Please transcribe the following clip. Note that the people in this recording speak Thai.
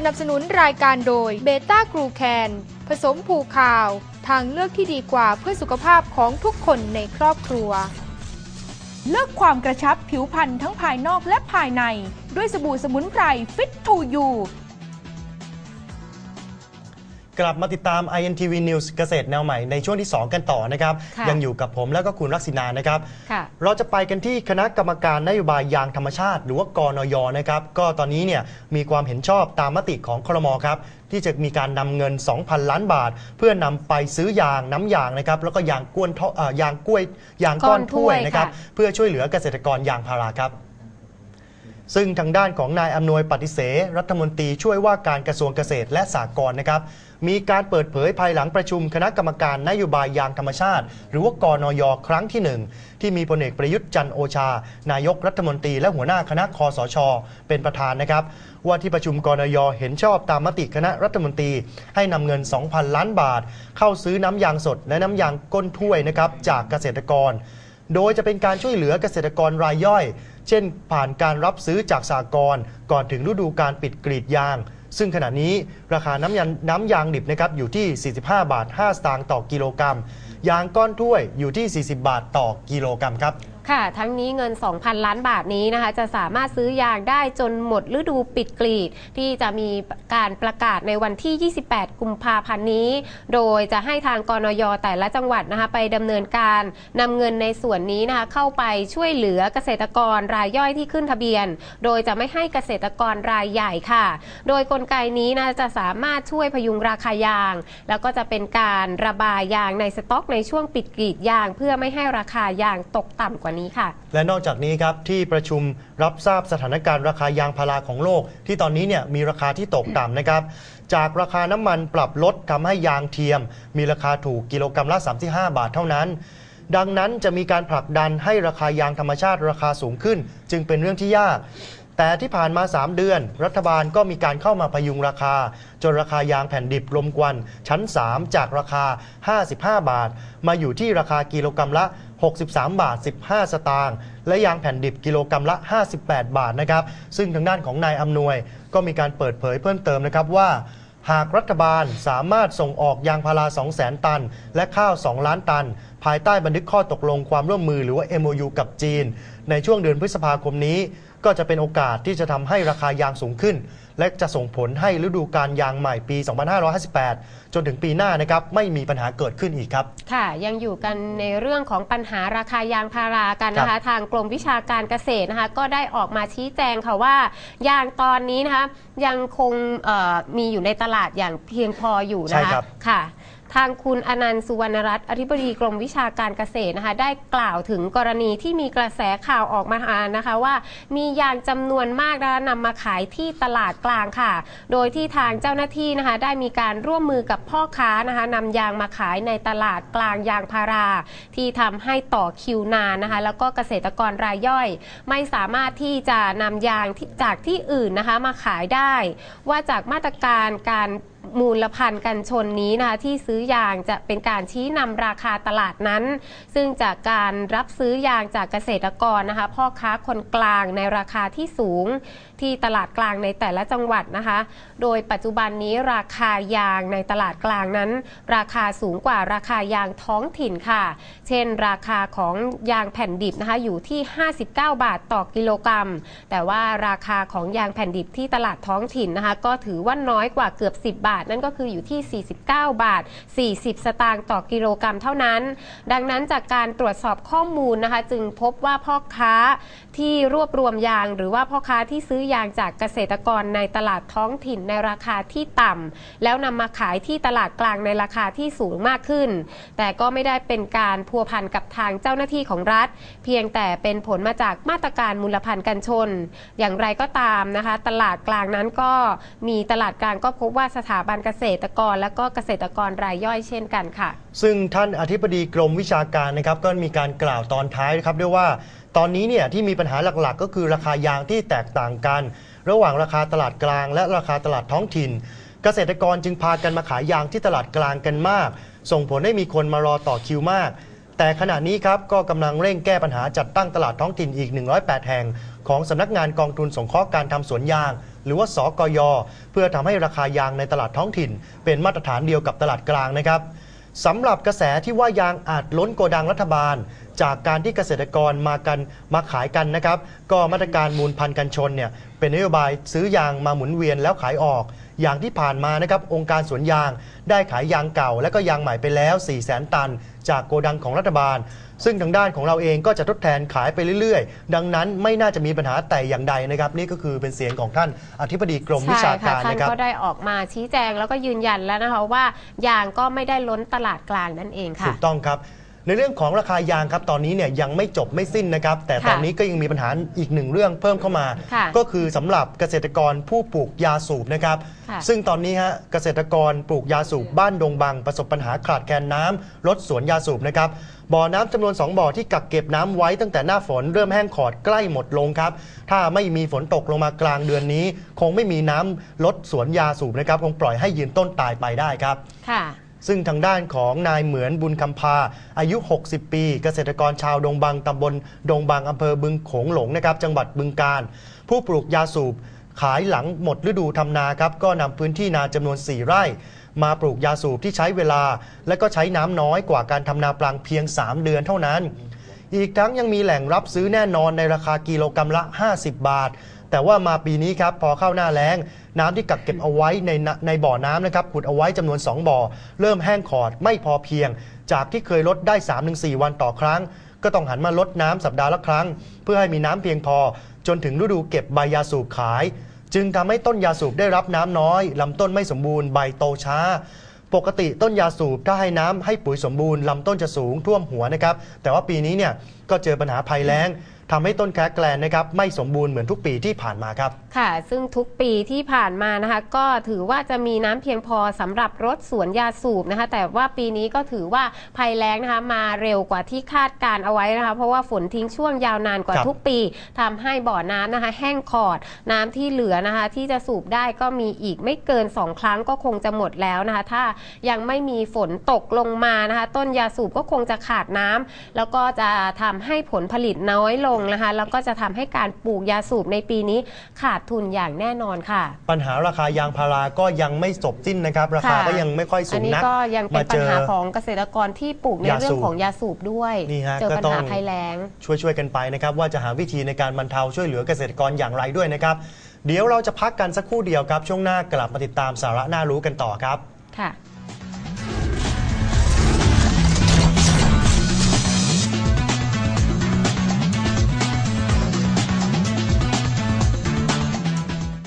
สนับสนุนรายการโดยเบต้ากรูแคนผสมผูข่าว ทางเลือกที่ดีกว่าเพื่อสุขภาพของทุกคนในครอบครัว เลือกความกระชับผิวพรรณทั้งภายนอกและภายใน ด้วยสบู่สมุนไพรฟิตทูยู กลับมาติดตาม INTV News เกษตรแนวใหม่ในช่วงที่ 2 กันต่อนะครับ ค่ะยังอยู่กับผมแล้วก็คุณรักษินานะครับ ค่ะ เราจะไปกันที่คณะกรรมการนโยบายยางธรรมชาติ หรือว่ากนยนะครับ ก็ตอนนี้เนี่ยมีความเห็นชอบตามมติของครมครับ ที่จะมีการนำเงิน 2,000 ล้านบาท เพื่อนำไปซื้อยางน้ำยางนะครับ แล้วก็ยางกวนท่อเอ่อยางกล้วยยางก้อนถ้วยนะครับก้อนถ้วยค่ะเพื่อช่วยเหลือเกษตรกรยางพาราครับ ซึ่งทางด้านของนายอำนวยปฏิเสธรัฐมนตรีช่วยว่าการกระทรวงเกษตรและสหกรณ์นะครับ มีการเปิดเผยภายหลังประชุมคณะกรรมการนโยบายยางธรรมชาติ หรือว่ากนยครั้งที่หนึ่งที่มีพลเอกประยุทธ์จันโอชา นายกรัฐมนตรีและหัวหน้าคณะคอสช เป็นประธานนะครับ ว่าที่ประชุมกนยเห็นชอบตามมติคณะรัฐมนตรี ให้นำเงิน 2,000 ล้านบาท เข้าซื้อน้ำยางสด และน้ำยางก้นถ้วยนะครับจากเกษตรกร โดยจะเป็นการช่วยเหลือเกษตรกรรายย่อย เช่น ผ่านการรับซื้อจากสากรก่อนถึงฤดูการปิดกรีดยาง ซึ่งขณะนี้ราคาน้ำยางน้ำยางดิบนะครับอยู่ที่ 45 บาท 5 สตางค์ต่อกิโลกรัม ยางก้อนถ้วยอยู่ที่ 40 บาทต่อกิโลกรัมครับ ค่ะ ทั้งนี้เงิน 2,000 ล้านบาทนี้นะคะ จะสามารถซื้อยางได้จนหมดฤดูปิดกรีด ที่จะมีการประกาศในวันที่ 28 กุมภาพันธ์นี้ โดยจะให้ทางกรนยแต่ละจังหวัดนะคะไปดำเนินการนำเงินในส่วนนี้นะคะเข้าไปช่วยเหลือเกษตรกรรายย่อยที่ขึ้นทะเบียน โดยจะไม่ให้เกษตรกรรายใหญ่ค่ะ โดยกลไกนี้นะจะสามารถช่วยพยุงราคายาง แล้วก็จะเป็นการระบายยางในสต็อกในช่วงปิดกรีดยาง เพื่อไม่ให้ราคายางตกต่ำกว่านี้ค่ะ และนอกจากนี้ครับที่ประชุมรับทราบสถานการณ์ราคายางพาราของโลก ที่ตอนนี้เนี่ยมีราคาที่ตกต่ำนะครับ จากราคาน้ำมันปรับลดทำให้ยางเทียม มีราคาถูกกิโลกรัมละ 35 บาทเท่านั้น ดังนั้นจะมีการผลักดันให้ราคายางธรรมชาติราคาสูงขึ้น จึงเป็นเรื่องที่ยากแต่ที่ผ่านมา 3 เดือน รัฐบาลก็มีการเข้ามาพยุงราคา จนราคายางแผ่นดิบลมควัน ชั้น 3 จากราคา 55 บาท มาอยู่ที่ราคากิโลกรัมละ 63 บาท 15 สตางค์และยางแผ่นดิบกิโลกรัมละ 58 บาทนะครับซึ่งทางด้านของนายอำนวย ก็มีการเปิดเผยเพิ่มเติมนะครับว่าหากรัฐบาลสามารถส่งออกยางพารา 200,000ตัน และข้าว 2 ล้านตัน ภายใต้บันทึกข้อตกลงความร่วมมือหรือว่า MOU กับจีน ในช่วงเดือนพฤษภาคมนี้ ก็จะเป็นโอกาสที่จะทำให้ราคายางสูงขึ้น และจะส่งผลให้ฤดูการยางใหม่ปี 2558 จนถึงปีหน้านะครับไม่มีปัญหาเกิดขึ้นอีกครับ ค่ะ ยังอยู่กันในเรื่องของปัญหาราคายางพารากันนะครัคะบทางกรมวิชาการเกษตรนะคะก็ได้ออกมาชี้แจงค่ะว่ายางตอนนี้นะคะยังคงเอ่อมีอยู่ในตลาดอย่างเพียงพออยู่ใช่นะคะครับค่ะ ทางคุณอนันต์สุวรรณรัตน์อธิบดีกรมวิชาการเกษตรนะคะ ได้กล่าวถึงกรณีที่มีกระแสข่าวออกมานะคะว่า มียางจำนวนมากนะคะนำมาขายที่ตลาดกลางค่ะ โดยที่ทางเจ้าหน้าที่นะคะ ได้มีการร่วมมือกับพ่อค้านะคะนำยางมาขายในตลาดกลางยางพารา ที่ทำให้ต่อคิวนานนะคะ แล้วก็เกษตรกรรายย่อย ไม่สามารถที่จะนำยางจากที่อื่นนะคะมาขายได้ ว่าจากมาตรการการมูลพันธุ์กันชนนี้นะคะที่ซื้อยางจะเป็นการชี้นำราคาตลาดนั้น ซึ่งจากการรับซื้อยางจากเกษตรกรนะคะพ่อค้าคนกลางในราคาที่สูง ที่ตลาดกลางในแต่ละจังหวัดนะคะ โดยปัจจุบันนี้ราคายางในตลาดกลางนั้น ราคาสูงกว่าราคายางท้องถิ่นค่ะ เช่น ราคาของยางแผ่นดิบนะคะอยู่ที่ 59 บาทต่อกิโลกรัม แต่ว่าราคาของยางแผ่นดิบที่ตลาดท้องถิ่นนะคะ ก็ถือว่าน้อยกว่าเกือบ 10 บาท นั่นก็คืออยู่ที่ 49 บาท 40 สตางค์ต่อกิโลกรัมเท่านั้น ดังนั้นจากการตรวจสอบข้อมูลนะคะ จึงพบว่าพ่อค้าที่รวบรวมยาง หรือว่าพ่อค้าที่ซื้อยางจากเกษตรกรในตลาดท้องถิ่นในราคาที่ต่ำแล้วนำมาขายที่ตลาดกลางในราคาที่สูงมากขึ้น แต่ก็ไม่ได้เป็นการพัวพันกับทางเจ้าหน้าที่ของรัฐ เพียงแต่เป็นผลมาจากมาตรการมูลพันธ์กันชน อย่างไรก็ตามนะคะ ตลาดกลางนั้นก็มีตลาดกลางก็พบว่าสถาบันเกษตรกร และก็เกษตรกรรายย่อยเช่นกันค่ะ ซึ่งท่านอธิบดีกรมวิชาการนะครับก็มีการกล่าวตอนท้ายนะครับด้วยว่า ตอนนี้เนี่ยที่มีปัญหาหลักๆ ก็คือราคายางที่แตกต่างกัน ระหว่างราคาตลาดกลาง และราคาตลาดท้องถิ่น เกษตรกรจึงพากันมาขายยางที่ตลาดกลางกันมาก ส่งผลให้มีคนมารอต่อคิวมาก แต่ขณะนี้ครับก็กำลังเร่งแก้ปัญหาจัดตั้งตลาดท้องถิ่นอีก 108 แห่ง ของสำนักงานกองทุนสงเคราะห์การทำสวนยาง หรือว่าสกย เพื่อทำให้ราคายางในตลาดท้องถิ่น เป็นมาตรฐานเดียวกับตลาดกลางนะครับสำหรับกระแสที่ว่ายางอาจล้นโกดังรัฐบาล จากการที่เกษตรกรมากันมาขายกันนะครับ ก็มาตรการมูลพันธุ์กันชนเนี่ยเป็นนโยบายซื้อยางมาหมุนเวียนแล้วขายออก อย่างที่ผ่านมานะครับองค์การสวนยางได้ขายยางเก่า และก็ยางใหม่ไปแล้ว 4 0 0 0 0 0ตัน จากโกดังของรัฐบาล ซึ่งทางด้านของเราเองก็จะทดแทนขายไปเรื่อยๆ ดังนั้นไม่น่าจะมีปัญหาแต่อย่างใดนะครับ นี่ก็คือเป็นเสียงของท่านอธิบดีกรมวิชาการใช่ค่ะท่านนะครับ ก็ได้ออกมาชี้แจงแล้วก็ยืนยันแล้วนะคะว่ายางก็ไม่ได้ล้นตลาดกลางนั่นเองถูค่ะกต้องครับ ในเรื่องของราคายางครับตอนนี้เนี่ยยังไม่จบไม่สิ้นนะครับ แต่ตอนนี้ก็ยังมีปัญหาอีกหนึ่งเรื่องเพิ่มเข้ามา ค่ะก็คือสำหรับเกษตรกรผู้ปลูกยาสูบนะครับ ค่ะซึ่งตอนนี้ฮะเกษตรกรปลูกยาสูบบ้านดงบัง ประสบปัญหาขาดแคลนน้ำลดสวนยาสูบนะครับบ่อน้ำจำนวน 2 บ่อที่กักเก็บน้ำไว้ตั้งแต่หน้าฝนเริ่มแห้งขอดใกล้หมดลงครับ ถ้าไม่มีฝนตกลงมากลางเดือนนี้ คงไม่มีน้ำลดสวนยาสูบนะครับ คงปล่อยให้ยืนต้นตายไปได้ครับ ค่ะ ซึ่งทางด้านของนายเหมือนบุญคำพา อายุ 60 ปี เกษตรกรชาวดงบังตำบลดงบังอำเภอบึงโขงหลงนะครับ จังหวัดบึงกาฬผู้ปลูกยาสูบขายหลังหมดฤดูทำนาครับ ก็นำพื้นที่นาจำนวน 4 ไร่ มาปลูกยาสูบที่ใช้เวลา และก็ใช้น้ำน้อยกว่าการทำนาปลังเพียง 3 เดือนเท่านั้น อีกทั้งยังมีแหล่งรับซื้อแน่นอนในราคากิโลกรรัมละ 50 บาท แต่ว่ามาปีนี้ครับพอเข้าหน้าแล้ง น้ำที่กักเก็บเอาไว้ในในบ่อน้ำนะครับขุดเอาไว้จำนวน 2 บ่อ เริ่มแห้งขอดไม่พอเพียง จากที่เคยลดได้ 3-4 วันต่อครั้ง ก็ต้องหันมาลดน้ำสัปดาห์ละครั้ง เพื่อให้มีน้ำเพียงพอ จนถึงฤดูเก็บใบยาสูบขาย จึงทำให้ต้นยาสูบได้รับน้ำน้อยลำต้นไม่สมบูรณ์ใบโตช้าปกติต้นยาสูบถ้าให้น้ำให้ปุ๋ยสมบูรณ์ลำต้นจะสูงท่วมหัวนะครับ แต่ว่าปีนี้เนี่ยก็เจอปัญหาภัยแล้ง ทำให้ต้นแคระแกลนนะครับไม่สมบูรณ์เหมือนทุกปีที่ผ่านมาครับ ค่ะ ซึ่งทุกปีที่ผ่านมานะคะ ก็ถือว่าจะมีน้ำเพียงพอสำหรับรถสวนยาสูบนะคะ แต่ว่าปีนี้ก็ถือว่าภัยแล้งนะคะ มาเร็วกว่าที่คาดการเอาไว้นะคะ เพราะว่าฝนทิ้งช่วงยาวนานกว่าครับ ทุกปีทำให้บ่อน้ำนะคะ แห้งขอดน้ำที่เหลือนะคะ ที่จะสูบได้ก็มีอีกไม่เกิน 2 ครั้งก็คงจะหมดแล้วนะคะ ถ้ายังไม่มีฝนตกลงมานะคะ ต้นยาสูบก็คงจะขาดน้ำแล้วก็จะทำให้ผลผลิตน้อยลงนะคะ แล้วก็จะทำให้การปลูกยาสูบในปีนี้ขาดทุนอย่างแน่นอนค่ะ ปัญหาราคายางพาราก็ยังไม่จบสิ้นนะครับ ราคาค่ะก็ยังไม่ค่อยสูอันงนี้นักก็ยังเป็นมาปัเจญอหาของเกษตรกรที่ปลูกในยาสูบเรื่องของยาสูบด้วยนี่ฮะเจอก็ปัญต้องหาภัยแล้งช่วยๆกันไปนะครับ ว่าจะหาวิธีในการบรรเทาช่วยเหลือเกษตรกรอย่างไรด้วยนะครับ เดี๋ยวเราจะพักกันสักครู่เดียวครับ ช่วงหน้ากลับมาติดตามสาระน่ารู้กันต่อครับค่ะ